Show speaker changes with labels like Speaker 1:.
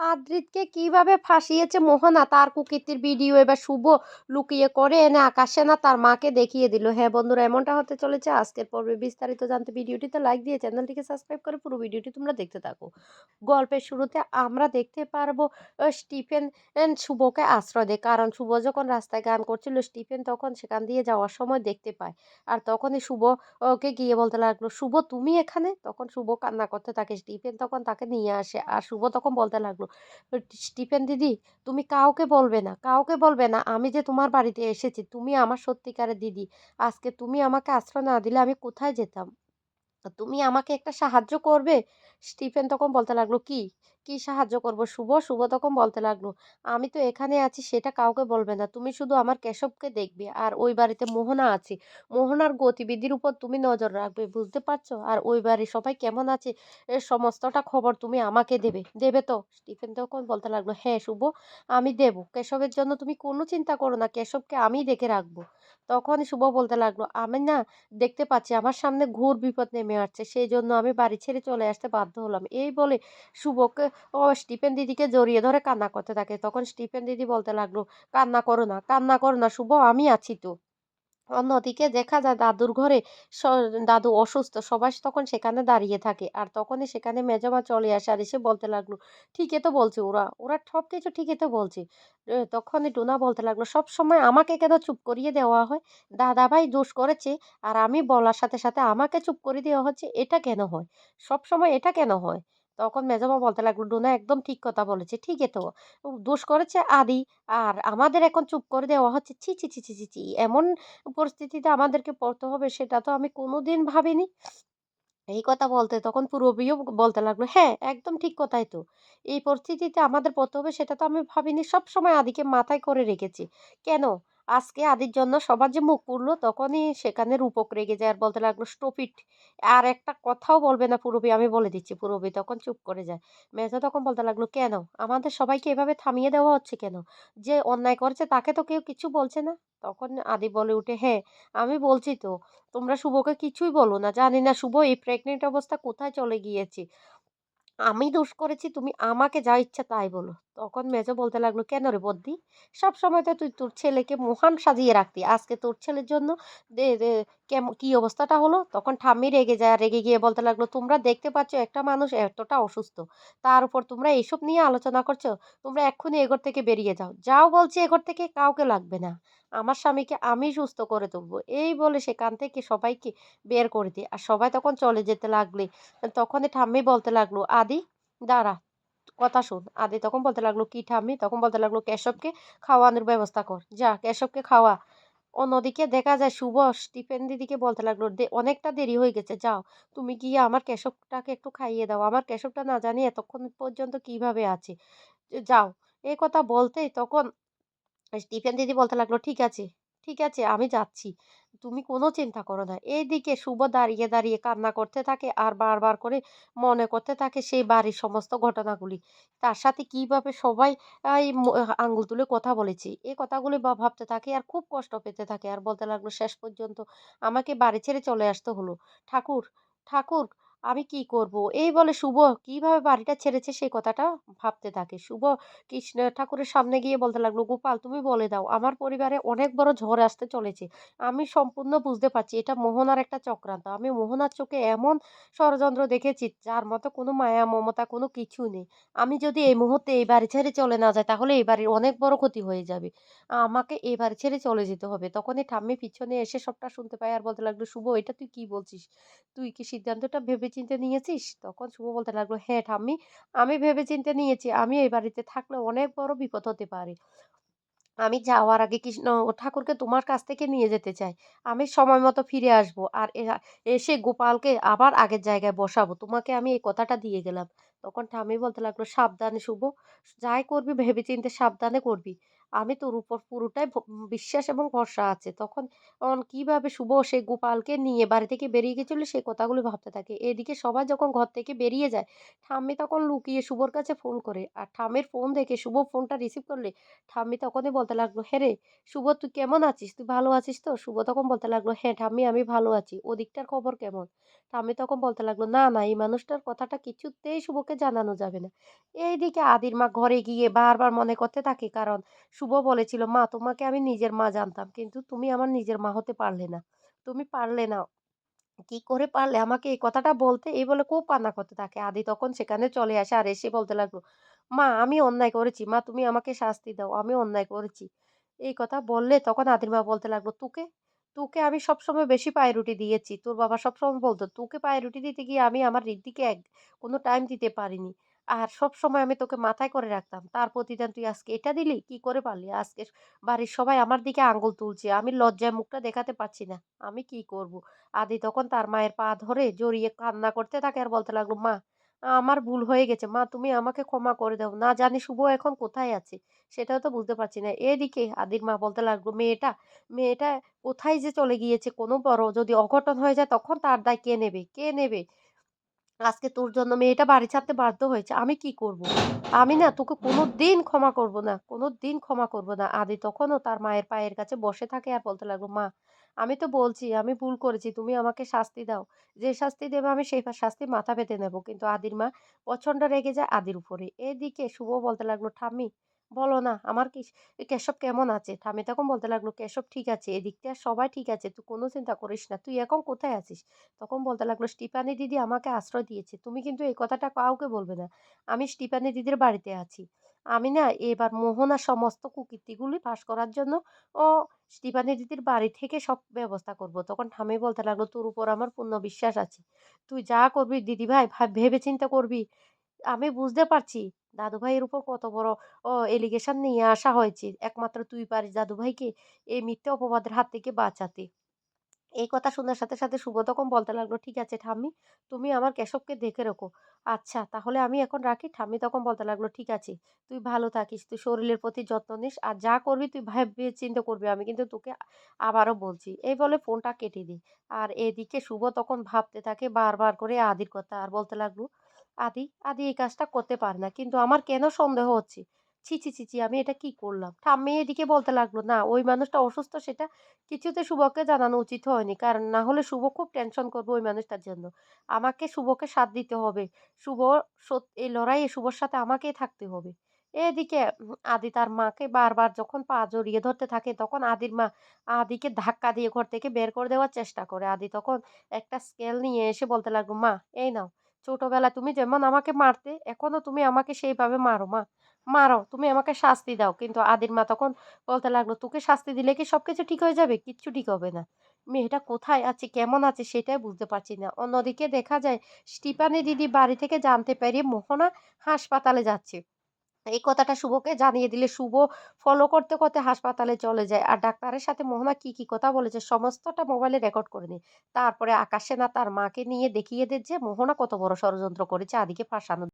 Speaker 1: আদ্রিতকে কীভাবে ফাঁসিয়েছে মোহনা? তার কুকীর্তির ভিডিও এবার শুভ লুকিয়ে করে এনে আকাশে না তার মাকে দেখিয়ে দিল। হ্যাঁ বন্ধুরা, এমনটা হতে চলেছে। আজকের পর্বে বিস্তারিত জানতে ভিডিওটিতে লাইক দিয়ে চ্যানেলটিকে সাবস্ক্রাইব করে পুরো ভিডিওটি তোমরা দেখতে থাকো। গল্পের শুরুতে আমরা দেখতে পারব স্টিফেন শুভকে আশ্রয় দেয়। কারণ শুভ যখন রাস্তায় গান করছিল, স্টিফেন তখন সেখান দিয়ে যাওয়ার সময় দেখতে পায়। আর তখনই শুভ ওকে গিয়ে বলতে লাগল, শুভ, তুমি এখানে? তখন শুভ কান্না করতে থাকে। স্টিফেন তখন তাকে নিয়ে আসে। আর শুভ তখন বলতে লাগল স্টিফেন দিদি, তুমি কাউকে বলবে না, কাউকে বলবে না আমি যে তোমার বাড়িতে এসেছি, তুমি আমার সত্যিকারের দিদি। আজকে তুমি আমাকে আশ্রয় না দিলে আমি কোথায় যেতাম? তুমি আমাকে একটা সাহায্য করবে? স্টিফেন তখন বলতে লাগল, কি? কি সাহায্য করব? শুভ শুভ তখন বলতে লাগল, আমি তো এখানে আছি, সেটা কাউকে বলবে না। তুমি শুধু আমার কেশবকে দেখবে, আর ওই বাড়িতে মোহনা আছে। মোহনার গতিবিধির উপর তুমি নজর রাখবে, বুঝতে পারছ? আর ওই বাড়ির সবাই কেমন আছে এর সমস্তটা খবর তুমি আমাকে দেবে। দেবে তো? স্টিফেন তখন বলতে লাগল হ্যাঁ শুভ, আমি দেব। কেশবের জন্য তুমি কোনো চিন্তা করো না, কেশবকে আমি দেখে রাখব। তখনই শুভ বলতে লাগল, আমি না দেখতে পাচ্ছি আমার সামনে ঘোর বিপদ নেমে আসছে সেই জন্য আমি বাড়ি ছেড়ে চলে আসতে বাধ্য হলাম। এই বলে শুভকে ও স্টিফেন দিদিকে জড়িয়ে ধরে কান্না করতে থাকে। তখন স্টিফেন দিদি বলতে লাগল, কান্না করো না, কান্না করো না শুভ, আমি আছি তো। অন্যদিকে দেখা যায় দাদুর ঘরে দাদু অসুস্থ, সবাই তখন সেখানে দাঁড়িয়ে থাকে। আর তখনই সেখানে মেজমা চলে আসে আর এসে বলতে লাগল, ঠিকই তো বলছে, ওরা ওরা সব কিছু ঠিকই তো বলছে। তখনই টুনা বলতে লাগল, সব সময় আমাকে কেন চুপ করিয়ে দেওয়া হয়? দাদা ভাই দোষ করেছে, আর আমি বলার সাথে সাথে আমাকে চুপ করে দেওয়া হচ্ছে, এটা কেন হয়? সব সময় এটা কেন হয়? তখন মেজমা বলতে লাগল ডোনা একদম ঠিক কথা বলেছে, ঠিকই তো। দোষ করেছে আদি। আর আমাদের এখন চুপ করে দেওয়া হচ্ছে। ছি ছি ছি ছি ছি এমন পরিস্থিতিতে আমাদেরকে পড়তে হবে, সেটা তো আমি কোনোদিন ভাবিনি। এই কথা বলতে তখন পূরবীও বলতে লাগল হ্যাঁ একদম ঠিক কথাই তো। এই পরিস্থিতিতে আমাদের পড়তে হবে, সেটা তো আমি ভাবিনি। সব সময় আদিকে মাথায় করে রেখেছি। কেন? আজকে আদির জন্য সবার যে মুখ পুড়লো তখনই সেখানে রূপক রেগে যায় আর বলতে লাগল, স্টপ ইট। আর একটা কথাও বলবে না পুরবী, আমি বলে দিচ্ছি। পুরবী তখন চুপ করে যায়। মেজো তখন বলতে লাগল, কেন? আমাদের সবাইকে এভাবে থামিয়ে দেওয়া হচ্ছে কেন? যে অন্যায় করেছে তাকে তো কেউ কিছু বলছে না? তখন আদি বলে উঠে হ্যাঁ আমি বলছি তো। তোমরা শুভকে কিছুই বলো না। জানি না শুভ এই প্রেগনেন্ট অবস্থা কোথায় চলে গিয়েছে। আমি দোষ করেছি, তুমি আমাকে যা ইচ্ছা তাই বলো। তখন মেজো বলতে লাগল, কেন রে বদ্দি? সব সময় তো তুই তোর ছেলেকে মহান সাজিয়ে রাখতি। আজকে তোর ছেলের জন্য কেমন কি অবস্থাটা হলো? তখন ঠাম্মি রেগে যায়, রেগে গিয়ে বলতে লাগল, তোমরা দেখতে পাচ্ছ একটা মানুষ এতটা অসুস্থ। তার উপর তোমরা এইসব নিয়ে আলোচনা করছ। তোমরা এক্ষুনি এঘর থেকে বেরিয়ে যাও। যাও বলছি এঘর থেকে, কাউকে লাগবে না। আমার স্বামীকে আমি সুস্থ করে তুলবো। এই বলে সেখান থেকে সবাইকে বের করে দিই আর সবাই তখন চলে যেতে লাগলে। তখনই ঠাম্মি বলতে লাগল, আদি, দাঁড়া কথা শোন। আদি তখন বলতে লাগল, কি ঠাম্মি? তখন বলতে লাগল, কেশবকে খাওয়ানোর ব্যবস্থা কর। যা, কেশবকে খাওয়া। অন্যদিকে দেখা যায়, শুভ স্টিফেন দিদিকে বলতে লাগল অনেকটা দেরি হয়ে গেছে, যাও। তুমি গিয়ে আমার কেশবটাকে একটু খাইয়ে দাও। আমার কেশবটা না জানি এতক্ষণ পর্যন্ত কীভাবে আছে। যাও। এই কথা বলতেই তখন স্টিফেন দিদি বলতে লাগল, ঠিক আছে। ঠিক আছে, আমি যাচ্ছি। তুমি কোনো চিন্তা করো না। এইদিকে শুভ দাঁড়িয়ে দাঁড়িয়ে কান্না করতে থাকে আর বারবার করে মনে করতে থাকে সেই বাড়ির সমস্ত ঘটনাগুলি। তার সাথে কীভাবে সবাই আঙ্গুল তুলে কথা বলেছি এই কথাগুলি বা ভাবতে থাকে আর খুব কষ্ট পেতে থাকে। আর বলতে লাগল, শেষ পর্যন্ত আমাকে বাড়ি ছেড়ে চলে আসতে হলো। ঠাকুর ঠাকুর আমি কি করব? এই বলে শুভ কীভাবে বাড়িটা ছেড়েছে সেই কথাটা ভাবতে থাকে। শুভ কৃষ্ণ ঠাকুরের সামনে গিয়ে বলতে লাগল, গোপাল, তুমি বলে দাও, আমার পরিবারে অনেক বড় ঝড় আসতে চলেছে। আমি সম্পূর্ণ বুঝতে পারছি, এটা মোহনার একটা চক্রান্ত। আমি মোহনার চোখে এমন ষড়যন্ত্র দেখেছি, যার মতো কোনো মায়া, মমতা, কোনো কিছু নেই। আমি যদি এই মুহূর্তে এই বাড়ি ছেড়ে চলে না যাই, তাহলে এই বাড়ির অনেক বড় ক্ষতি হয়ে যাবে। আমাকে এই বাড়ি ছেড়ে চলে যেতে হবে। তখনই ঠাম্মি পিছনে এসে সবটা শুনতে পাই আর বলতে লাগল, শুভ, এটা তুই কি বলছিস? তুই কি সিদ্ধান্তটা ভেবেচিন্তে নিয়েছিস? তখন শুভ বলতে লাগল হ্যাঁ ঠাম্মি, আমি ভেবেচিন্তে নিয়েছি। আমি এই বাড়িতে থাকলে অনেক বড় বিপদ হতে পারে। আমি যাওয়ার আগে কৃষ্ণ, ঠাকুরকে তোমার কাছ থেকে নিয়ে যেতে চাই। আমি সময় মতো ফিরে আসব আর এসে গোপালকে আবার আগের জায়গায় বসাবো। তোমাকে আমি এই কথাটা দিয়ে গেলাম। তখন ঠাম্মি বলতে লাগল, সাবধানে শুভ, যাই করবি ভেবেচিন্তে সাবধানে করবি। আমি তোর উপর পুরোটাই বিশ্বাস এবং ভরসা আছে। তখন কীভাবে শুভ সেই গোপালকে নিয়ে বাড়ি থেকে বেরিয়ে গেছিল সেই কথাগুলো ভাবতে থাকে। এদিকে সবাই যখন ঘর থেকে বেরিয়ে যায়, ঠাম্মি তখন লুকিয়ে শুভর কাছে ফোন করে। আর ঠাম্মির ফোন দেখে শুভ ফোনটা রিসিভ করলে ঠাম্মি তখনই বলতে লাগল, "হ্যাঁ রে শুভ তুই কেমন আছিস? তুই ভালো আছিস তো?" শুভ তখন বলতে লাগল, "হ্যাঁ ঠাম্মি আমি ভালো আছি। ওদিকটার খবর কেমন?" ঠাম্মি তখন বলতে লাগল, "না, না এই মানুষটার কথাটা কিছুতেই শুভকে জানানো যাবে না।" এইদিকে আদির মা ঘরে গিয়ে বারবার মনে করতে থাকে কারণ শুভ বলেছিল, "মা তোমাকে আমি নিজের মা জানতাম। কিন্তু তুমি আমার নিজের মা হতে পারলে না। তুমি পারলে না। কি করে পারলে আমাকে এই কথাটা বলতে?" এই বলে খুব কান্না করতে থাকে। আদি তখন সেখানে চলে আসে আর এসে বলতে লাগল, "মা আমি অন্যায় করেছি। মা তুমি আমাকে শাস্তি দাও। আমি অন্যায় করেছি।" এই কথা বললে তখন আদির মা বলতে লাগল, "তোকে? তোকে আমি সবসময় বেশি প্রায়োরিটি দিয়েছি। তোর বাবা সবসময় বলতো তোকে প্রায়োরিটি দিতে গিয়ে আমি আমার ঋদ্ধিকে এক কোনো টাইম দিতে পারিনি। আর সব সময় আমি তোকে মাথায় করে রাখতাম। তার প্রতিদান তুই আজকে এটা দিলি? কি করে পারলি? আজকে বাড়ির সবাই আমার দিকে আঙ্গুল তুলছে। আমি লজ্জায় মুখটা দেখাতে পারছি না। আমি কি করব?" আদি তখন তার মায়ের পা ধরে জড়িয়ে কান্না করতে থাকে আর বলতে লাগল, "মা আমার ভুল হয়ে গেছে। মা তুমি আমাকে ক্ষমা করে দাও। না জানি শুভ এখন কোথায় আছে? সেটাও তো বুঝতে পারছি না।" এদিকে আদির মা বলতে লাগল, "মেয়েটা, মেয়েটা কোথায় যে চলে গিয়েছে কোনো বড় যদি অঘটন হয়ে যায় তখন তার দায় কে নেবে? কে নেবে? আজকে তোর জন্য মেয়েটা বাড়ি ছাড়তে বাধ্য হয়েছে। আমি কি করব? আমি না তোকে কোনো দিন ক্ষমা করব না। কোনো দিন ক্ষমা করব না।" আদি তখনও তার মায়ের পায়ের কাছে বসে থাকে আর বলতে লাগল, "মা আমি তো বলছি আমি ভুল করেছি। তুমি আমাকে শাস্তি দাও। যে শাস্তি দেবে আমি সেই শাস্তি মাথা পেতে নেব।" কিন্তু আদির মা প্রচণ্ড রেগে যায় আদির উপরে। এদিকে শুভ বলতে লাগল, "ঠাম্মি বলো না আমার কি কেশব কেমন আছে?" ঠাম্মি তখন বলতে লাগল, "কেশব ঠিক আছে। এদিকটা সবাই ঠিক আছে। তুই কোনো চিন্তা করিস না। তুই এখন কোথায় আছিস?" তখন বলতে লাগল, "স্টিফানি দিদি আমাকে আশ্রয় দিয়েছে। তুমি কিন্তু এই কথাটা কাউকে বলবে না। আমি স্টিফানি দিদির বাড়িতে আছি। আমি না এবার মোহনার সমস্ত কুকীর্তিগুলি ফাঁস করার জন্য ও স্টিফানি দিদির বাড়ি থেকে সব ব্যবস্থা করব।" তখন ঠাম্মি বলতে লাগল, "তোর উপর আমার পূর্ণ বিশ্বাস আছে। তুই যা করবি দিদিভাই ভা ভেবে চিন্তা করবি। আমি বুঝতে পারছি দাদুভাইয়ের উপর কত বড় ও এলিগেশন নিয়ে আসা হয়েছে। একমাত্র তুই পারিস দাদুভাইকে এই মিথ্যা অপবাদের হাত থেকে বাঁচাতে।" এই কথা শোনার সাথে, সাথে শুভ তখন বলতে লাগল, "ঠিক আছে ঠাম্মি, তুমি আমার কেশবকে দেখে রেখো। আচ্ছা তাহলে আমি এখন রাখি?" ঠাম্মি তখন বলতে লাগল, "ঠিক আছে। তুই ভালো থাকিস। তুই শরীরের প্রতি যত্ন নিস। আর যা করবি তুই ভেবে চিন্তা করবি। আমি কিন্তু তোকে আবারও বলছি।" এই বলে ফোনটা কেটে দেই। আর এদিকে শুভ তখন ভাবতে থাকে বারবার করে আদির কথা। আর বলতে লাগল, "আদি, আদি এই কাজটা করতে পারে না। কিন্তু আমার কেন সন্দেহ হচ্ছে? ছি, ছি, ছি, ছি আমি এটা কি করলাম?" ঠাম্মি এদিকে বলতে লাগল, "না ওই মানুষটা অসুস্থ সেটা কিছুতে শুভকে জানানো উচিত হয়নি। কারণ না হলে শুভ খুব টেনশন করবে ওই মানুষটার জন্য। আমাকে শুভকে সাথ দিতে হবে। শুভ এই লড়াইয়ে শুভর সাথে আমাকেই থাকতে হবে। এদিকে আদি তার মাকে বারবার যখন পা জড়িয়ে ধরতে থাকে তখন আদির মা আদিকে ধাক্কা দিয়ে ঘর থেকে বের করে দেওয়ার চেষ্টা করে। আদি তখন একটা স্কেল নিয়ে এসে বলতে লাগল, "মা এই নাও। ছোটবেলায় তুমি যেমন আমাকে মারতে এখনও তুমি আমাকে সেইভাবে মারো মা। মারো। তুমি আমাকে শাস্তি দাও।" কিন্তু আদির মা তখন বলতে লাগল, "তোকে শাস্তি দিলে কি সব কিছু ঠিক হয়ে যাবে? কিচ্ছু ঠিক হবে না। মেয়েটা কোথায় আছে, কেমন আছে সেটাই বুঝতে পারছি না।" অন্যদিকে দেখা যায় স্টিফানি দিদি বাড়ি থেকে জানতে পেরে মোহনা হাসপাতালে যাচ্ছে। এই কথাটা শুভকে জানিয়ে দিলে শুভ ফলো করতে, করতে হাসপাতালে চলে যায়। আর ডাক্তারের সাথে মোহনা কি, কি কথা বলেছে সমস্তটা মোবাইলে রেকর্ড করে নিই তারপরে আকাশে সেনা তার মাকে নিয়ে দেখিয়ে দেয় যে মোহনা কত বড় ষড়যন্ত্র করেছে আদিকে ফাঁসানোর